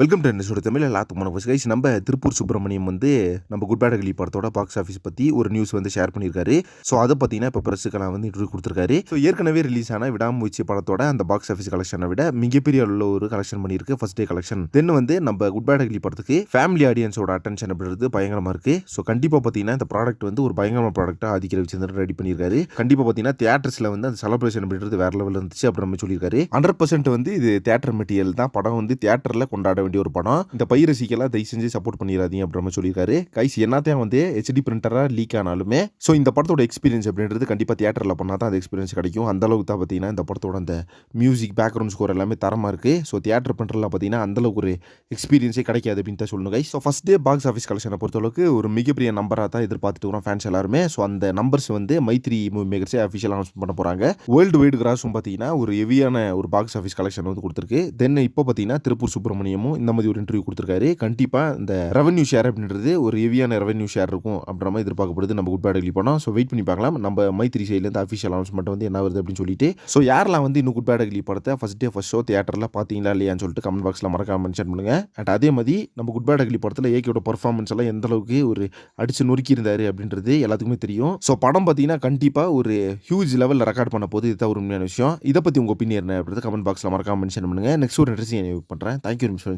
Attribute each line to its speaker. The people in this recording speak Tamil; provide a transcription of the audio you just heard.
Speaker 1: வெல்கம் டு என்னோட தமிழ் எல்லாத்துக்கும் வணக்கம் கைஸ் நம்ம திருப்பூர் சுப்பிரமணியம் வந்து நம்ம குட் பேட் அகலி படத்தோட பாக்ஸ் ஆஃபீஸ் பற்றி ஒரு நியூஸ் வந்து ஷேர் பண்ணியிருக்காரு ஸோ அதை பார்த்தீங்கன்னா இப்போ ப்ரெஸ்ஸுக்கெல்லாம் வந்து இன்டர்வியூ கொடுத்துருக்காரு. ஸோ ஏற்கனவே ரிலீஸ் ஆன விடாமுயற்சி படத்தோட அந்த பாக்ஸ் ஆஃபீஸ் கலெக்ஷனை விட மிகப்பெரிய அளவில் ஒரு கலெக்ஷன் பண்ணியிருக்கு. ஃபர்ஸ்ட் டே கலெக்ஷன் தென் வந்து நம்ம குட் பேட் அகலி படத்துக்கு ஃபேமிலி ஆடியன்ஸோட அட்டென்ஷன் அப்படின்றது பயங்கரமாக இருக்குது ஸோ கண்டிப்பாக பார்த்தீங்கன்னா இந்த ப்ராடக்ட் வந்து ஒரு பயங்கரமான ப்ராடக்ட்டாக ஆதிக்கிற வச்சிருந்து ரெடி பண்ணியிருக்காரு. கண்டிப்பாக பார்த்தீங்கன்னா தியேட்டர்ஸில் வந்து அந்த செலப்ரேஷன் அப்படின்றது வேற லெவலில் இருந்துச்சு அப்படின்னு சொல்லியிருக்காரு. ஹண்ட்ரட் பர்சன்ட் வந்து இது தியேட்டர் மெட்டீரியல் தான். படம் வந்து தியேட்டரில் கொண்டாட வேண்டிய ஒரு படம் இந்த பைரசிக்கெல்லாம் தயவு செஞ்சு சப்போர்ட் பண்ணிடாதீங்க அப்படின்ற மாதிரி சொல்லியிருக்காரு கைஸ் என்னத்தையும் வந்து ஹெச்டி பிரிண்டராக லீக் ஆனாலுமே ஸோ இந்த படத்தோட எக்ஸ்பீரியன்ஸ் அப்படின்றது கண்டிப்பாக தியேட்டரில் பண்ணால் தான் அந்த எக்ஸ்பீரியன்ஸ் கிடைக்கும். அந்த அளவுக்கு தான் பார்த்தீங்கன்னா இந்த படத்தோட அந்த மியூசிக் பேக்ரவுண்ட் ஸ்கோர் எல்லாமே தரமாக இருக்குது ஸோ தியேட்டர் பிரிண்டரில் பார்த்தீங்கன்னா அந்தளவுக்கு ஒரு எக்ஸ்பீரியன்ஸே கிடைக்காது அப்படின்னு தான் சொல்லணும் guys so first day box office கலெக்ஷனை பொறுத்தளவுக்கு ஒரு மிகப்பெரிய நம்பராக தான் எதிர்பார்த்துட்டு வரோம் ஃபேன்ஸ் எல்லாருமே. ஸோ அந்த நம்பர்ஸ் வந்து மைத்ரி மூவி மேக்கர்ஸே அஃபிஷியல் அனௌன்ஸ் பண்ண போகிறாங்க வேர்ல்டு வைடு கிராஸும் பார்த்தீங்கன்னா ஒரு ஹெவியான ஒரு பாக்ஸ் ஆஃபீஸ் கலெக்ஷன் வந்து கொடுத்துருக்கு. தென் இப்போ பார்த்தீங்கன்னா திருப்பூர் சுப்பிரமணியமும் இந்த மாதிரி ஒரு இன்டர்வியூ கொடுத்துருக்காரு. கண்டிப்பாக இந்த ரெவன்யூ ஷேர் அப்படின்றது ஒரு ஹெவியான ரெவன்யூ ஷேர் இருக்கும் அப்படின்ற மாதிரி எதிர்பார்க்கப்படுது. நம்ம குட் பேட் படம் ஸோ வெயிட் பண்ணி பார்க்கலாம். நம்ம மைத்ரி சைட்லேருந்து அஃபிஷியல் அனௌன்ஸ்மெண்ட் வந்து என்ன வருது அப்படின்னு சொல்லிட்டு. ஸோ யாரெல்லாம் வந்து இன்னும் குட் பேட் படத்தை ஃபஸ்ட் டே ஃபஸ்ட் ஷோ தியேட்டரில் பார்த்தீங்களா இல்லையான்னு சொல்லிட்டு கமெண்ட் பாக்ஸில் மறக்காம மென்ஷன் பண்ணுங்கள் அண்ட் அதே மாதிரி நம்ம குட் பேட் படத்தில் ஏகேயோட பர்ஃபார்மன்ஸ் எல்லாம் எந்த அளவுக்கு ஒரு அடிச்சு நொறுக்கி இருந்தார் அப்படின்றது எல்லாத்துக்குமே தெரியும். ஸோ படம் பார்த்தீங்கன்னா கண்டிப்பாக ஒரு ஹியூஜ் லெவலில் ரெக்கார்ட் பண்ண போது இதுதான் ஒரு உண்மையான விஷயம். இதை பற்றி உங்கள் ஒப்பீனியன் என்ன அப்படின்றது கமெண்ட் பாக்ஸில் மறக்காம மென்ஷன் பண்ணுங்க. நெக்ஸ்ட் ஒரு இன்ட்ரெஸ்டிங் பண்ணுறேன் தேங்க்யூ மிஸ்